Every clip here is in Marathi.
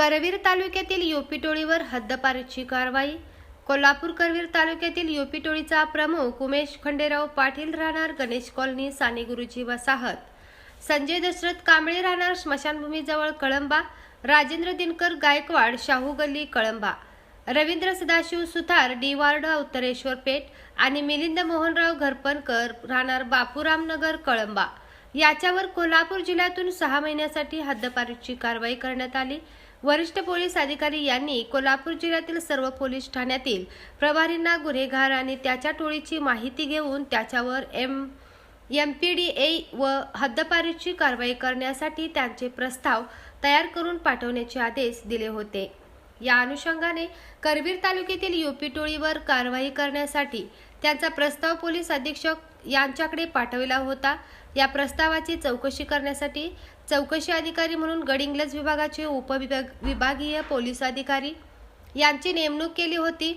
करवीर तालुक्यातील योपी टोळीवर हद्दपारीची कारवाई. कोल्हापूर करवीर तालुक्यातील योपी टोळीचा प्रमुख उमेश खंडेराव पाटील राहणार गणेश कॉलनी साने गुरुजी वसाहत. संजय दशरथ कांबळे राहणार स्मशानभूमीजवळ कळंबा. राजेंद्र दिनकर गायकवाड शाहू गल्ली Kalamba. Ravindra Sadashiv Sutar D ward Uttareshwar Peth. आणि मिलिंद मोहनराव घरपणकर राहणार बापूरामनगर कळंबा. याच्यावर कोल्हापूर जिल्ह्यातून सहा महिन्यासाठी हद्दपारीची कारवाई करण्यात आली. वरिष्ठ पोलीस अधिकारी यांनी कोल्हापूर जिल्ह्यातील सर्व पोलीस ठाण्यातील प्रभारींना गुन्हेगार आणि त्याच्या टोळीची माहिती घेऊन त्याच्यावर M M P D A व हद्दपारीची कारवाई करण्यासाठी त्यांचे प्रस्ताव तयार करून पाठवण्याचे आदेश दिले होते. या अनुषंगाने करवीर तालुक्यातील युपी टोळीवर कारवाई करण्यासाठी त्यांचा प्रस्ताव पोलीस अधीक्षक यांच्याकडे पाठविला होता. या प्रस्तावाची चौकशी करण्यासाठी चौकशी अधिकारी म्हणून गडिंग्लज विभागाचे उपविभाग विभागीय पोलीस अधिकारी यांची नेमणूक केली होती.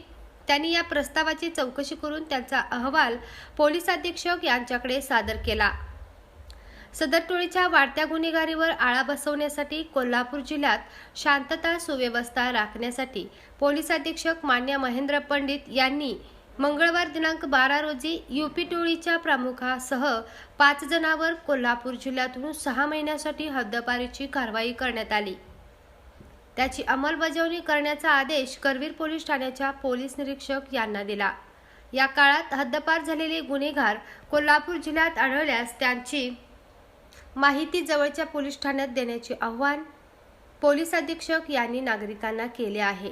त्यांनी या प्रस्तावाची चौकशी करून त्यांचा अहवाल पोलीस अधीक्षक यांच्याकडे सादर केला. सदर टोळीच्या वाढत्या गुन्हेगारीवर आळा बसवण्यासाठी कोल्हापूर जिल्ह्यात शांतता सुव्यवस्था राखण्यासाठी पोलीस अधीक्षक मान्य महेंद्र पंडित यांनी मंगळवार दिनांक बारा रोजी युपी टोळीच्या प्रमुखासह पाच जणांवर कोल्हापूर जिल्ह्यातून सहा महिन्यासाठी हद्दपारीची कारवाई करण्यात आली. त्याची अंमलबजावणी करण्याचा आदेश करवीर पोलीस ठाण्याच्या पोलीस निरीक्षक यांना दिला. या काळात हद्दपार झालेले गुन्हेगार कोल्हापूर जिल्ह्यात आढळल्यास त्यांची माहिती जवळच्या पोलीस ठाण्यात देण्याचे आव्हान पोलीस अधीक्षक यांनी नागरिकांना केले आहे.